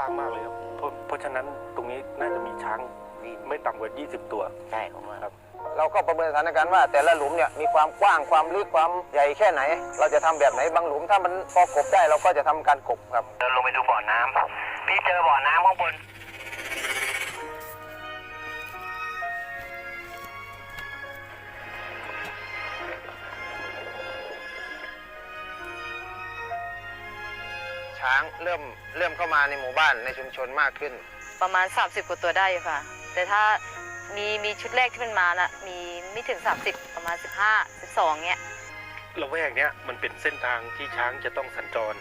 ว้างมากเลยครับ เพราะเพราะฉะนั้นตรงนี้น่าจะมีช้างไม่ต่ำกว่า 20 ตัว ใช่ผมว่าครับ เราก็ประเมินสถานการณ์ว่า แต่ละหลุมเนี่ยมีความกว้างความลึกความใหญ่แค่ไหน เราจะทำแบบไหนบางหลุมถ้ามันพอกบได้เราก็จะทำการกบครับเดินลงไปดูบ่อน้ำพี่เจอบ่อน้ำข้างบน ช้างเริ่มเริ่มเข้ามาในหมู่บ้านในชุมชนมากขึ้น ประมาณ 30 กว่าตัวได้อยู่ค่ะ แต่ถ้ามีมีชุดแรกที่มันมาน่ะมีไม่ถึง 30 ประมาณ 15 12เงี้ยละแวกเนี้ยมันเป็นเส้นทางที่ช้างจะต้องสัญจร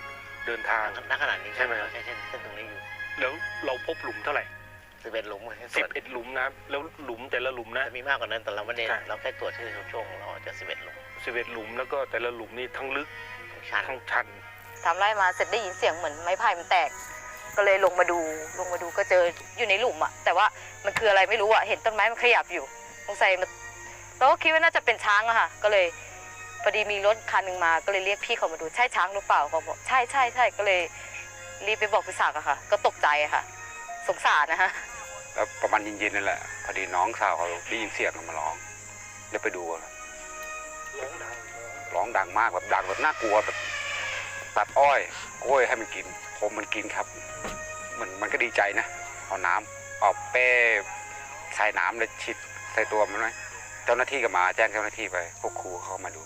เดินทางณขนาดนี้ใช่ไหมใช่เส้นเส้นตรงนี้อยู่แล้วเราพบหลุมเท่าไหร่สิบเอ็ดหลุมเลยสิบเอ็ดหลุมนะครับแล้วหลุมแต่ละหลุมนะจะมีมากกว่านั้นแต่เราไม่ได้ใช่เราแค่ตรวจที่ช่วงเราจะสิบเอ็ดหลุมสิบเอ็ดหลุมแล้วก็แต่ละหลุมนี่ทั้งลึกทุกชั้นทั้งชัน ทำไร่มาเสร็จได้ยินเสียงเหมือนไม้ไผ่มันแตก ก็เลยลงมาดูลงมาดูก็เจออยู่ในหลุมอะแต่ว่ามันคืออะไรไม่รู้อะเห็นต้นไม้มันขยับอยู่สงสัยมันเราก็คิดว่าน่าจะเป็นช้างอะค่ะ ก็เลยพอดีมีรถคันหนึ่งมาก็เลยเรียกพี่เขามาดูใช่ช้างหรือเปล่าเขาบอกใช่ใช่ใช่ก็เลยรีบไปบอกพี่ศักดิ์อะค่ะ ก็ตกใจอะค่ะ สงสารนะคะแล้วประมาณเย็นๆนั่นแหละพอดีน้องสาวเขาได้ยินเสียงมาร้องเดี๋ยวไปดูร้องดังมากแบบดังแบบน่ากลัวแบบ ตัดอ้อยกล้วยให้มันกินผมมันกินครับ มันมันก็ดีใจนะ เอาน้ำเอาเป้ใส่น้ำเลยฉีดใส่ตัวมันไว้เจ้าหน้าที่ก็มาแจ้งเจ้าหน้าที่ไป พวกครูเขามาดู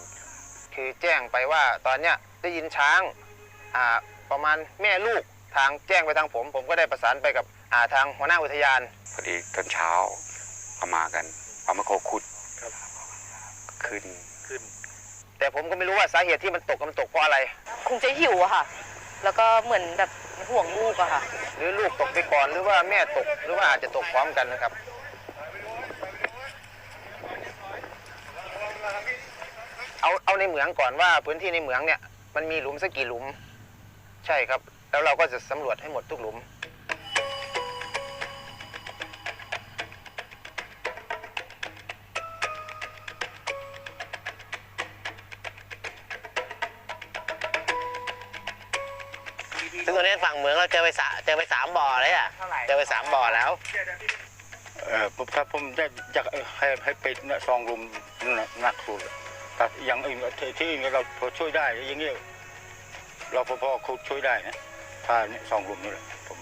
คือแจ้งไปว่าตอนเนี้ยได้ยินช้างอ่าประมาณแม่ลูกทางแจ้งไปทางผม ผมก็ได้ประสานไปกับอ่าทางหัวหน้าอุทยาน พอดีตอนเช้าเขามากัน เอามาโคขุดครับขึ้นขึ้น แต่ผมก็ไม่รู้ว่าสาเหตุที่มันตกมันตกเพราะอะไร คงจะหิวอะค่ะ แล้วก็เหมือนแบบห่วงลูกอะค่ะ หรือลูกตกไปก่อนหรือว่าแม่ตกหรือว่าอาจจะตกพร้อมกันนะครับเอาเอาในเหมืองก่อนว่าพื้นที่ในเหมืองเนี่ยมันมีหลุมสักกี่หลุม ใช่ครับ แล้วเราก็จะสำรวจให้หมดทุกหลุม นนี้ฝั่งเหมืองเราเจอไปสาเจอไปสามบ่อเลยอะเจอไปสามบ่อแล้วเออผมถ้าผมจะอยากให้ให้ปิดเนี่ยซองรุมน่ะหนักสุดแต่อย่างอื่นที่ที่อื่นเราพอช่วยได้อย่างเงี้ยเราพอพอเขาช่วยได้นะถ้าเนี่ยซองรุมนี่แหละผม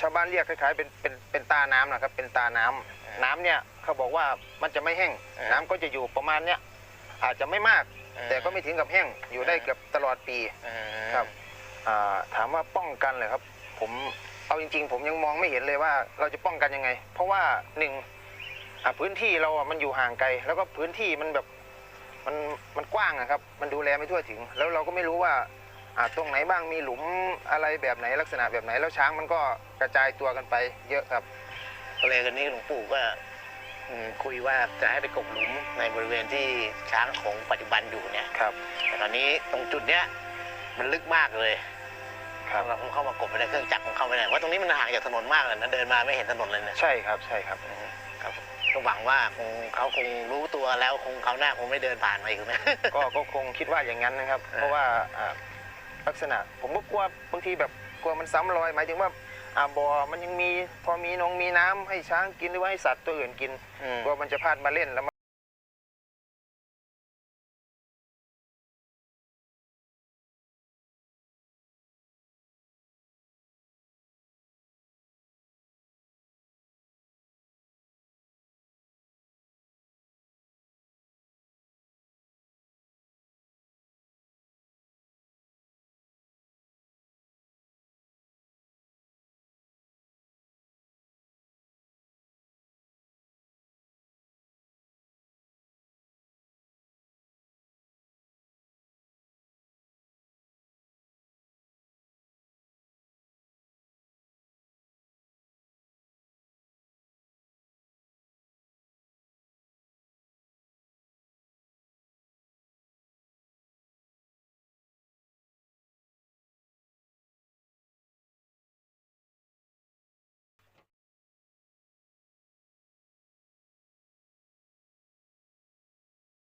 ชาวบ้านเรียกคล้ายๆเป็นเป็นเป็นตาน้ำนะครับเป็นตาน้ำน้ำเนี่ยเขาบอกว่ามันจะไม่แห้งเออน้ำก็จะอยู่ประมาณเนี้ยอาจจะไม่มากเออแต่ก็ไม่ถึงกับแห้งอยู่ได้เออเกือบตลอดปี ครับ อ่าถามว่าป้องกันเลยครับ ผมเอาจริง ๆ ผมยังมองไม่เห็นเลยว่าเราจะป้องกันยังไง เพราะว่าหนึ่งอ่าพื้นที่เราอะมันอยู่ห่างไกล แล้วก็พื้นที่มันแบบมันมันกว้างอะครับ มันดูแลไม่ทั่วถึง แล้วเราก็ไม่รู้ว่าอ่า ตรงไหนบ้างมีหลุมอะไรแบบไหนลักษณะแบบไหน แล้วช้างมันก็กระจายตัวกันไปเยอะครับก็เลยกันนี้หลวงปู่ก็อืมคุยว่าจะให้ไปกบหลุมในบริเวณที่ช้างของปัจจุบันอยู่เนี่ยครับแต่ตอนนี้ตรงจุดเนี้ยมันลึกมากเลยครับเราคงเข้ามากบไม่ได้เครื่องจักรคงเข้าไม่ได้ว่าะตรงนี้มันห่างจากถนนมากเลยนะเดินมาไม่เห็นถนนเลยนะใช่ครับใช่ครับอืมครับก็หวังว่าคงเขาคงรู้ตัวแล้วคงเขาวหน้าคงไม่เดินผ่านมาอีกนะก็ก็คงคิดว่าอย่างนั้นนะครับเออเพราะว่าอ่า ลักษณะ ผมก็กลัวบางทีแบบกลัวมันซ้ำรอยหมายถึงว่าอ่าบ่อมันยังมีพอมีนงมีน้ำให้ช้างกินหรือว่าให้สัตว์ตัวอื่นกินอืม กลัวมันจะพลาดมาเล่นแล้ว